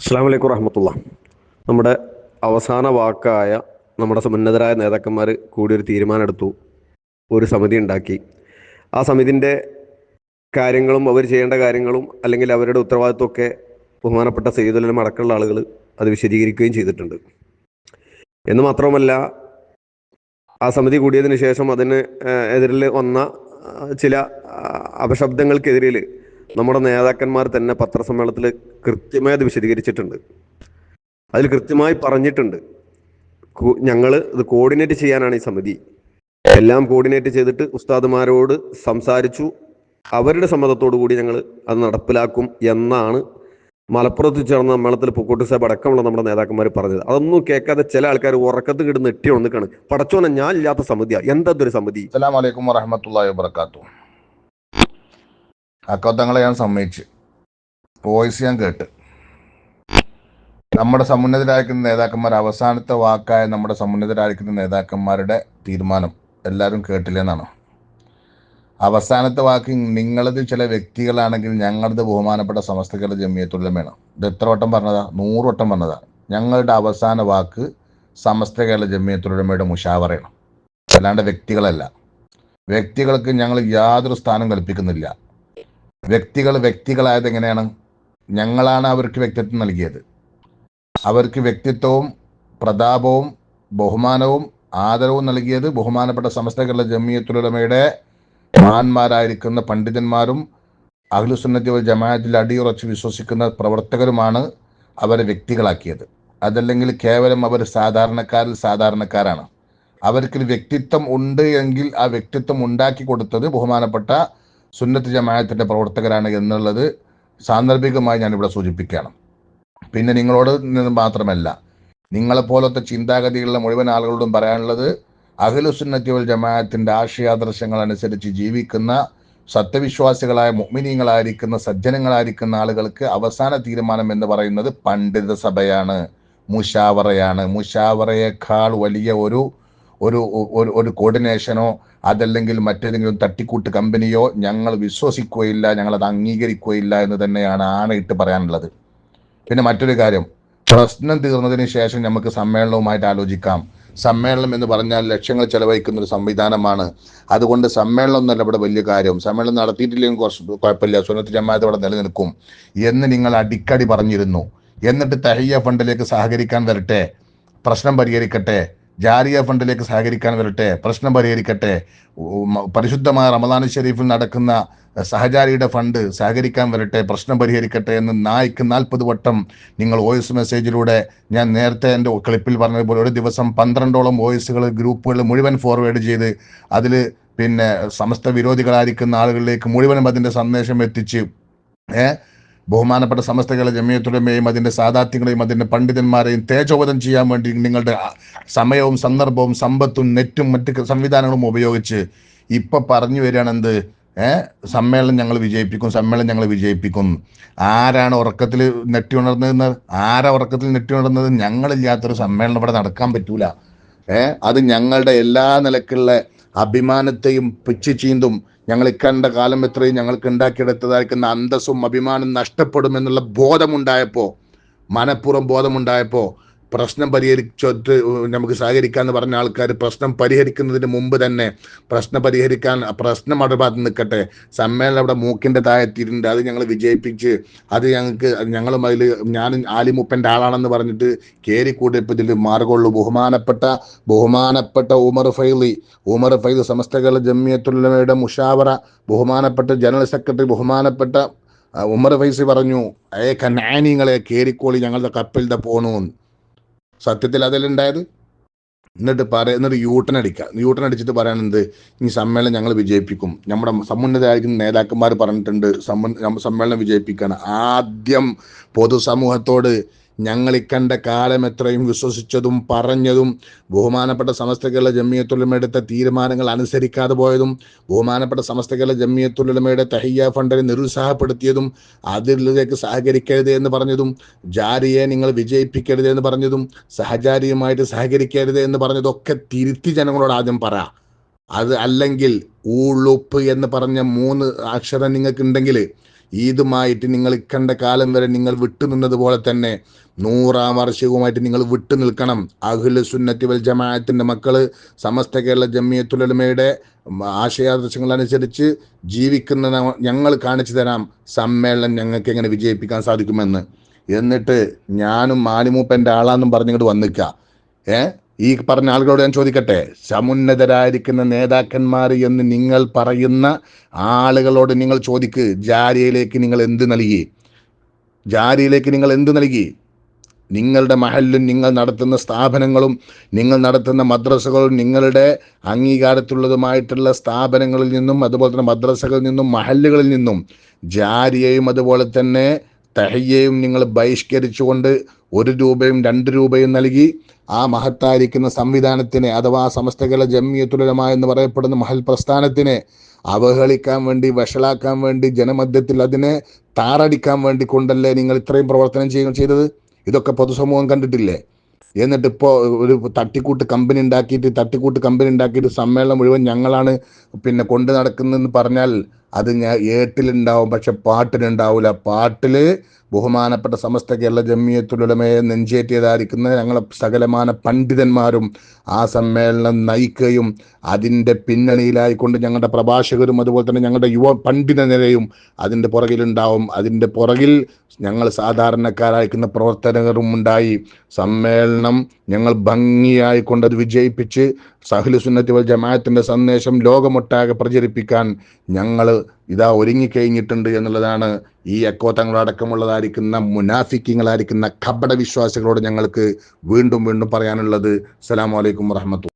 അസ്സാം വലൈക്കും വറഹമത്തുള്ള. നമ്മുടെ അവസാന വാക്കായ നമ്മുടെ സമുന്നതരായ നേതാക്കന്മാർ കൂടി ഒരു തീരുമാനമെടുത്തു. ഒരു സമിതി ഉണ്ടാക്കി. ആ സമിതിന്റെ കാര്യങ്ങളും അവർ ചെയ്യേണ്ട കാര്യങ്ങളും അല്ലെങ്കിൽ അവരുടെ ഉത്തരവാദിത്വമൊക്കെ ബഹുമാനപ്പെട്ട സയ്യിദുലം അടക്കമുള്ള ആളുകൾ അത് വിശദീകരിക്കുകയും ചെയ്തിട്ടുണ്ട്. എന്ന് മാത്രമല്ല ആ സമിതി കൂടിയതിന് ശേഷം അതിന് എതിരിൽ വന്ന ചില അപശബ്ദങ്ങൾക്കെതിരെ അപശബ്ദങ്ങൾക്കെതിരിൽ നമ്മുടെ നേതാക്കന്മാർ തന്നെ പത്രസമ്മേളനത്തിൽ കൃത്യമായി അത് വിശദീകരിച്ചിട്ടുണ്ട്. അതിൽ കൃത്യമായി പറഞ്ഞിട്ടുണ്ട്. ഞങ്ങൾ ഇത് കോർഡിനേറ്റ് ചെയ്യാനാണ് ഈ സമിതി. എല്ലാം കോർഡിനേറ്റ് ചെയ്തിട്ട് ഉസ്താദുമാരോട് സംസാരിച്ചു. അവരുടെ സമ്മതത്തോടു കൂടി ഞങ്ങൾ അത് നടപ്പിലാക്കും എന്നാണ് മലപ്പുറത്ത് ചേർന്ന മേളത്തിൽ പൂക്കോട്ട് സാഹിബ് അടക്കമുള്ള നമ്മുടെ നേതാക്കന്മാർ പറഞ്ഞത്. അതൊന്നും കേൾക്കാതെ ചില ആൾക്കാർ ഉറക്കത്ത് കിടന്ന് എട്ടി ഉണക്കാണ് പടച്ചോനെ ഞാൻ ഇല്ലാത്ത സമിതിയാ. എന്തൊരു സമിതി? അസ്സലാം വലൈക്കും വറഹമത്തല്ലാഹി വാത്തു അക്കത്തങ്ങളെ ഞാൻ സമ്മതിച്ച്. വോയിസ് ഞാൻ കേട്ട്. നമ്മുടെ സമുന്നതരായിരിക്കുന്ന നേതാക്കന്മാർ അവസാനത്തെ വാക്കായ നമ്മുടെ സമുന്നതരായിരിക്കുന്ന നേതാക്കന്മാരുടെ തീരുമാനം എല്ലാവരും കേട്ടില്ലെന്നാണോ അവസാനത്തെ വാക്ക് നിങ്ങളത് ചില വ്യക്തികളാണെങ്കിൽ ഞങ്ങളത് ബഹുമാനപ്പെട്ട സമസ്തകളുടെ ജമിയത്തുള്ളമേണ് ഇത് എത്ര വട്ടം പറഞ്ഞതാ? നൂറ് വട്ടം പറഞ്ഞതാ. ഞങ്ങളുടെ അവസാന വാക്ക് സമസ്ത കേരള ജമിയത്തുള്ളമയുടെ മുഷാവറയാണ്. അല്ലാണ്ട് വ്യക്തികളല്ല. വ്യക്തികൾക്ക് ഞങ്ങൾ യാതൊരു സ്ഥാനം കൽപ്പിക്കുന്നില്ല. വ്യക്തികൾ വ്യക്തികളായത് എങ്ങനെയാണ്? ഞങ്ങളാണ് അവർക്ക് വ്യക്തിത്വം നൽകിയത്. അവർക്ക് വ്യക്തിത്വവും പ്രതാപവും ബഹുമാനവും ആദരവും നൽകിയത് ബഹുമാനപ്പെട്ട സമസ്ത കേരള ജമിയത്തുലമയുടെ മഹാന്മാരായിരിക്കുന്ന പണ്ഡിതന്മാരും അഖിലുസുന്നതി വൽ ജമാഅത്തിൽ അടിയുറച്ച് വിശ്വസിക്കുന്ന പ്രവർത്തകരുമാണ് അവരെ വ്യക്തികളാക്കിയത്. അതല്ലെങ്കിൽ കേവലം അവർ സാധാരണക്കാരിൽ സാധാരണക്കാരാണ്. അവർക്ക് വ്യക്തിത്വം ഉണ്ട് എങ്കിൽ ആ വ്യക്തിത്വം ഉണ്ടാക്കി കൊടുത്തത് ബഹുമാനപ്പെട്ട സുന്നത്ത് ജമാഅത്തിന്റെ പ്രവർത്തകരാണ് എന്നുള്ളത് സാന്ദർഭികമായി ഞാനിവിടെ സൂചിപ്പിക്കുകയാണ് പിന്നെ നിങ്ങളോട് നിന്ന് മാത്രമല്ല നിങ്ങളെപ്പോലത്തെ ചിന്താഗതിയുള്ള മുഴുവൻ ആളുകളോടും പറയാനുള്ളത് അഖിലുസുന്നത്തി വൽ ജമാഅത്തിന്റെ ആശയാദർശങ്ങൾ അനുസരിച്ച് ജീവിക്കുന്ന സത്യവിശ്വാസികളായ മുഗ്മിനീങ്ങളായിരിക്കുന്ന സജ്ജനങ്ങളായിരിക്കുന്ന ആളുകൾക്ക് അവസാന തീരുമാനം എന്ന് പറയുന്നത് പണ്ഡിത സഭയാണ് മുഷാവറയാണ് മുഷാവറയേക്കാൾ വലിയ ഒരു ഒരു ഒരു കോർഡിനേഷനോ അതല്ലെങ്കിൽ മറ്റേതെങ്കിലും തട്ടിക്കൂട്ട് കമ്പനിയോ ഞങ്ങൾ വിശ്വസിക്കുകയില്ല ഞങ്ങൾ അത് അംഗീകരിക്കുകയില്ല എന്ന് തന്നെയാണ് ആണയിട്ട് പറയാനുള്ളത്. പിന്നെ മറ്റൊരു കാര്യം പ്രശ്നം തീർന്നതിന് ശേഷം നമുക്ക് സമ്മേളനവുമായിട്ട് ആലോചിക്കാം. സമ്മേളനം എന്ന് പറഞ്ഞാൽ ലക്ഷ്യങ്ങൾ ചെലവഴിക്കുന്ന ഒരു സംവിധാനമാണ്. അതുകൊണ്ട് സമ്മേളനം എന്നല്ല ഇവിടെ വലിയ കാര്യം. സമ്മേളനം നടത്തിയിട്ടില്ലെങ്കിൽ കുറച്ച് കുഴപ്പമില്ല. സുന്നത്ത് ജമാഅത്ത് ഇവിടെ നിലനിൽക്കും. എന്ന് നിങ്ങൾ അടിക്കടി പറഞ്ഞിരുന്നു. എന്നിട്ട് തഹയ്യ ഫണ്ടിലേക്ക് സഹകരിക്കാൻ വരട്ടെ. പ്രശ്നം പരിഹരിക്കട്ടെ. ജാരിയ ഫണ്ടിലേക്ക് സഹകരിക്കാൻ വരട്ടെ പ്രശ്നം പരിഹരിക്കട്ടെ. പരിശുദ്ധമായ റമദാൻ ഷെരീഫിൽ നടക്കുന്ന സഹചാരിയുടെ ഫണ്ട് സഹകരിക്കാൻ വരട്ടെ പ്രശ്നം പരിഹരിക്കട്ടെ എന്ന് നായ്ക്ക് നാൽപ്പത് വട്ടം നിങ്ങൾ വോയിസ് മെസ്സേജിലൂടെ ഞാൻ നേരത്തെ എന്റെ ക്ലിപ്പിൽ പറഞ്ഞതുപോലെ ഒരു ദിവസം പന്ത്രണ്ടോളം വോയിസുകൾ ഗ്രൂപ്പുകൾ മുഴുവൻ ഫോർവേഡ് ചെയ്ത് അതിൽ പിന്നെ സമസ്ത വിരോധികളായിരിക്കുന്ന ആളുകളിലേക്ക് മുഴുവനും അതിന്റെ സന്ദേശം എത്തിച്ച് ഏ ബഹുമാനപ്പെട്ട സമസ്തകളെ ജമീയത്തുടമയും അതിന്റെ സാധാത്യങ്ങളെയും അതിന്റെ പണ്ഡിതന്മാരെയും തേജോവധം ചെയ്യാൻ വേണ്ടി നിങ്ങളുടെ സമയവും സന്ദർഭവും സമ്പത്തും നെറ്റും മറ്റ് സംവിധാനങ്ങളും ഉപയോഗിച്ച് ഇപ്പൊ പറഞ്ഞു വരികയാണെന്ത് ഏഹ് സമ്മേളനം ഞങ്ങൾ വിജയിപ്പിക്കും സമ്മേളനം ഞങ്ങൾ വിജയിപ്പിക്കും. ആരാണ് ഉറക്കത്തിൽ നെറ്റി ഉണർന്നതെന്ന് ആരാ ഉറക്കത്തിൽ നെറ്റി ഉണർന്നത്? ഞങ്ങളില്ലാത്തൊരു സമ്മേളനം ഇവിടെ നടക്കാൻ പറ്റൂല. ഏഹ് അത് ഞങ്ങളുടെ എല്ലാ നിലക്കുള്ള അഭിമാനത്തെയും പിച്ചു ഞങ്ങൾ ഇക്കണ്ട കാലം എത്രയും ഞങ്ങൾക്ക് ഉണ്ടാക്കിയെടുത്തതായിരിക്കുന്ന അന്തസ്സും അഭിമാനം നഷ്ടപ്പെടുമെന്നുള്ള ബോധമുണ്ടായപ്പോൾ മനഃപൂർവം ബോധമുണ്ടായപ്പോൾ പ്രശ്നം പരിഹരിച്ചിട്ട് നമുക്ക് സഹകരിക്കാന്ന് പറഞ്ഞ ആൾക്കാർ പ്രശ്നം പരിഹരിക്കുന്നതിന് മുമ്പ് തന്നെ പ്രശ്നം പരിഹരിക്കാൻ പ്രശ്നം അവിടെ ഭാഗത്ത് നിൽക്കട്ടെ. സമ്മേളനം അവിടെ മൂക്കിന്റെ താഴെത്തിയിട്ടുണ്ട്. അത് ഞങ്ങൾ വിജയിപ്പിച്ച് അത് ഞങ്ങൾക്ക് ഞങ്ങളും അതിൽ ഞാൻ ആലിമുപ്പന്റെ ആളാണെന്ന് പറഞ്ഞിട്ട് കയറി ഇതിൽ മാർഗമുള്ളൂ ബഹുമാനപ്പെട്ട ബഹുമാനപ്പെട്ട ഉമർ ഫൈലി ഉമർ ഫൈലി സമസ്തകൾ ജമ്മിയത്തുള്ളവയുടെ മുഷാവറ ബഹുമാനപ്പെട്ട ജനറൽ സെക്രട്ടറി ബഹുമാനപ്പെട്ട ഉമർ ഫൈസി പറഞ്ഞു ഏ കനാനിങ്ങളെ കയറിക്കോളി ഞങ്ങളുടെ കപ്പലിന്റെ പോണു സത്യത്തിൽ അതിലുണ്ടായത് എന്നിട്ട് പറ എന്നിട്ട് യൂട്ടൺ അടിക്കുക. യൂട്ടൺ അടിച്ചിട്ട് പറയാനെന്ത്? ഈ സമ്മേളനം ഞങ്ങൾ വിജയിപ്പിക്കും. നമ്മുടെ സമുന്നതരായിരിക്കുന്ന നേതാക്കന്മാർ പറഞ്ഞിട്ടുണ്ട് സമ്മ സമ്മേളനം വിജയിപ്പിക്കാണ്. ആദ്യം പൊതുസമൂഹത്തോട് ഞങ്ങൾ ഇക്കണ്ട കാലം എത്രയും വിശ്വസിച്ചതും പറഞ്ഞതും ബഹുമാനപ്പെട്ട സമസ്തകളുടെ ജമ്മിയത്തുള്ളമ എടുത്ത തീരുമാനങ്ങൾ അനുസരിക്കാതെ പോയതും ബഹുമാനപ്പെട്ട സമസ്തകളുടെ ജമ്മിയത്തുലമയുടെ തഹിയ ഫണ്ടിനെ നിരുത്സാഹപ്പെടുത്തിയതും അതിലേക്ക് സഹകരിക്കരുത് എന്ന് പറഞ്ഞതും ജാരിയെ നിങ്ങൾ വിജയിപ്പിക്കരുത് എന്ന് പറഞ്ഞതും സഹചാരിയുമായിട്ട് സഹകരിക്കരുത് എന്ന് പറഞ്ഞതൊക്കെ തിരുത്തി ജനങ്ങളോട് ആദ്യം പറ. അത് അല്ലെങ്കിൽ ഊളുപ്പ് എന്ന് പറഞ്ഞ മൂന്ന് അക്ഷരം നിങ്ങൾക്ക് ഉണ്ടെങ്കിൽ ഈദുമായിട്ട് നിങ്ങൾ ഇക്കണ്ട കാലം വരെ നിങ്ങൾ വിട്ടുനിന്നതുപോലെ തന്നെ നൂറാം വാർഷികവുമായിട്ട് നിങ്ങൾ വിട്ടു നിൽക്കണം. അഖില സുന്നത്തി വൽ ജമാഅത്തിന്റെ മക്കൾ സമസ്ത കേരള ജമ്മിയത്തുലമയുടെ ആശയാദർശങ്ങൾ അനുസരിച്ച് ജീവിക്കുന്ന ഞങ്ങൾ കാണിച്ചു തരാം. സമ്മേളനം ഞങ്ങൾക്ക് എങ്ങനെ വിജയിപ്പിക്കാൻ സാധിക്കുമെന്ന്. എന്നിട്ട് ഞാനും മാലിമൂപ്പന്റെ ആളാന്നും പറഞ്ഞിങ്ങോട്ട് വന്നിക്ക. ഏ? ഈ പറഞ്ഞ ആളുകളോട് ഞാൻ ചോദിക്കട്ടെ? സമുന്നതരായിരിക്കുന്ന നേതാക്കന്മാർ എന്ന് നിങ്ങൾ പറയുന്ന ആളുകളോട് നിങ്ങൾ ചോദിക്ക് ജാരിയയിലേക്ക് നിങ്ങൾ എന്ത് നൽകി? ജാരിയിലേക്ക് നിങ്ങൾ എന്ത് നൽകി? നിങ്ങളുടെ മഹലിലും നിങ്ങൾ നടത്തുന്ന സ്ഥാപനങ്ങളും നിങ്ങൾ നടത്തുന്ന മദ്രസകളും നിങ്ങളുടെ അംഗീകാരത്തുള്ളതുമായിട്ടുള്ള സ്ഥാപനങ്ങളിൽ നിന്നും അതുപോലെ തന്നെ മദ്രസകളിൽ നിന്നും മഹല്ലുകളിൽ നിന്നും ജാരിയെയും അതുപോലെ തന്നെ തഹയ്യയും നിങ്ങൾ ബഹിഷ്കരിച്ചുകൊണ്ട് ഒരു രൂപയും രണ്ട് രൂപയും നൽകി ആ മഹത്തായിരിക്കുന്ന സംവിധാനത്തിനെ അഥവാ സമസ്തകല ജമ്മിയത്തുലമ എന്ന് പറയപ്പെടുന്ന മഹൽ പ്രസ്ഥാനത്തിനെ അവഹേളിക്കാൻ വേണ്ടി വഷളാക്കാൻ വേണ്ടി ജനമധ്യത്തിൽ അതിനെ താറടിക്കാൻ വേണ്ടി കൊണ്ടല്ലേ നിങ്ങൾ ഇത്രയും പ്രവർത്തനം ചെയ്യുക ചെയ്തത്? ഇതൊക്കെ പൊതുസമൂഹം കണ്ടിട്ടില്ലേ? എന്നിട്ട് ഇപ്പോൾ ഒരു തട്ടിക്കൂട്ട് കമ്പനി ഉണ്ടാക്കിയിട്ട് തട്ടിക്കൂട്ട് കമ്പനി ഉണ്ടാക്കിയിട്ട് സമ്മേളനം മുഴുവൻ ഞങ്ങളാണ് പിന്നെ കൊണ്ടു നടക്കുന്നതെന്ന് പറഞ്ഞാൽ അത് ഞാൻ ഏട്ടിലുണ്ടാവും പക്ഷെ പാട്ടിലുണ്ടാവില്ല പാട്ടിൽ ബഹുമാനപ്പെട്ട സമസ്ത കേരള ജമ്മിയത്തുലമയെ നെഞ്ചേറ്റിയതായിരിക്കുന്ന ഞങ്ങളെ സകലമാന പണ്ഡിതന്മാരും ആ സമ്മേളനം നയിക്കുകയും അതിന്റെ പിന്നണിയിലായിക്കൊണ്ട് ഞങ്ങളുടെ പ്രഭാഷകരും അതുപോലെ തന്നെ ഞങ്ങളുടെ യുവ പണ്ഡിത നിരയും അതിന്റെ പുറകിലുണ്ടാവും. അതിന്റെ പുറകിൽ ഞങ്ങൾ സാധാരണക്കാരായിരിക്കുന്ന പ്രവർത്തകരും ഉണ്ടായി. സമ്മേളനം ഞങ്ങൾ ഭംഗിയായി കൊണ്ടത് വിജയിപ്പിച്ച് സഹലു സുന്നത്തി വൽ ജമാഅത്തിന്റെ സന്ദേശം ലോകമൊട്ടാകെ പ്രചരിപ്പിക്കാൻ ഞങ്ങൾ ഇതാ ഒരുങ്ങിക്കഴിഞ്ഞിട്ടുണ്ട് എന്നുള്ളതാണ് ഈ എക്കോ തങ്ങളടക്കമുള്ളതായിരിക്കുന്ന മുനാഫിക്കിങ്ങളായിരിക്കുന്ന കപട വിശ്വാസികളോട് ഞങ്ങൾക്ക് വീണ്ടും വീണ്ടും പറയാനുള്ളത്. അസ്സലാമു അലൈക്കും വറഹ്മത്തുള്ളാഹി